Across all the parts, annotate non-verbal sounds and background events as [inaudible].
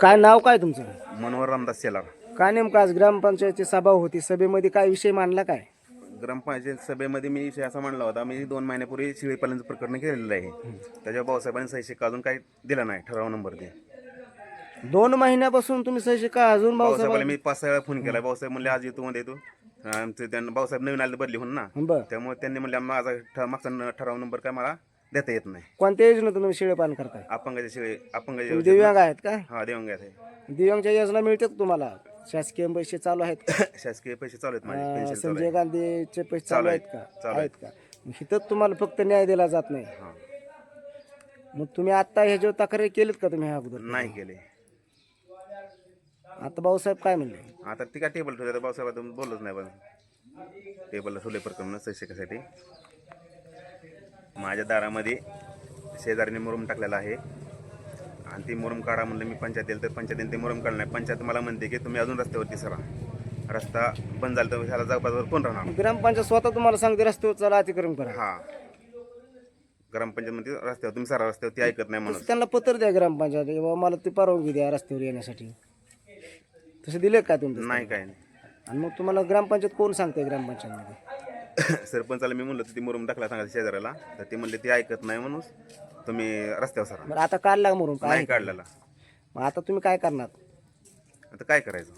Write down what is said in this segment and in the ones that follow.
काय नाव काय तुमचं? मनोहर रामदास शेलार. काय नेमकं आज ग्रामपंचायतची सभा होती? सभेमध्ये काय विषय मांडला काय? ग्रामपंचायत सभेमध्ये मी विषय असा म्हणला होता मी दोन महिन्यापूर्वी शिळीपालनचं प्रकरण केलेलं आहे. त्याच्यावर भाऊसाहेबांनी सही शिक्का अजून काही दिला नाही ठराव नंबर ते दोन महिन्यापासून तुम्ही सही का अजून भाऊसाहेबाला भाऊसाहेब मी पाच सहा वेळा फोन केला भाऊसाहेब म्हणले आज येतो मध्ये येतो. आमचे त्यांना भाऊसाहेब नवीन आले बदली होऊन ना. बर. त्यामुळे त्यांनी म्हणले माझा ठ- मागचा न- ठराव नंबर काय मला देता येत नाही. कोणत्या योजना तुम्ही शिळेपान करताय? अपंगाच्या शिळे तुम्ही अपंगाच्या दिव्यांग आहेत का? हा देवंग्यात आहे. दिव्यांगच्या योजना मिळतात तुम्हाला? शासकीय पैसे चालू आहेत का? [laughs] शासकीय पैसे चालू आहेत माझे अं, पेन्शन चालू संजय आहे. गांधीचे पैसे चालू आहेत. का? चालू आहेत का? मग इथं तुम्हाला फक्त न्याय दिला जात नाही. हा. मग तुम्ही आता ह्याच्यावर तक्रारी केलीत का तुम्ही ह्या अगोदर? नाही केले. आता भाऊसाहेब काय म्हणले? आता ती काय टेबल ठेवते भाऊसाहेब बोललोच नाही पण. टेबलला ठेवले प्रकरण शिक्षकासाठी माझ्या दारामध्ये शेजारीने मुरुम टाकलेला आहे. आणि ती मुरुम काढा म्हणलं मी पंचायत तर पंचायतीने ते मुरुम काढलं नाही. पंचायत मला म्हणते की तुम्ही अजून रस्त्यावरती सरा. रस्ता बंद झाला तर ह्याला जवळपासवर कोण राहणार? ग्रामपंचायत स्वतः तुम्हाला सांगते रस्त्यावर चला अतिक्रम करा. हा. ग्रामपंचायतमध्ये रस्त्यावर तुम्ही सारा रस्त्यावर ती ऐकत नाही म्हणून. त्यांना पत्र द्या ग्रामपंचायत. बाबा मला ती परवानगी द्या रस्त्यावर येण्यासाठी. तसं दिले का तुम्ही? नाही काय नाही. आणि मग तुम्हाला ग्रामपंचायत कोण सांगते ग्रामपंचायतमध्ये? [coughs] सरपंचाला मी म्हणलं होतं ती मुरुम टाकला सांगा शेजाऱ्याला. तर ते म्हणले ते ऐकत नाही म्हणून तुम्ही रस्त्यावर सरा. बरं आता काढला का काय नाही काढलेला. मग आता तुम्ही काय करणार? आता काय करायचं?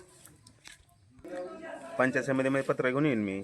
पंचायत समितीमध्ये पत्र घेऊन येईन मी.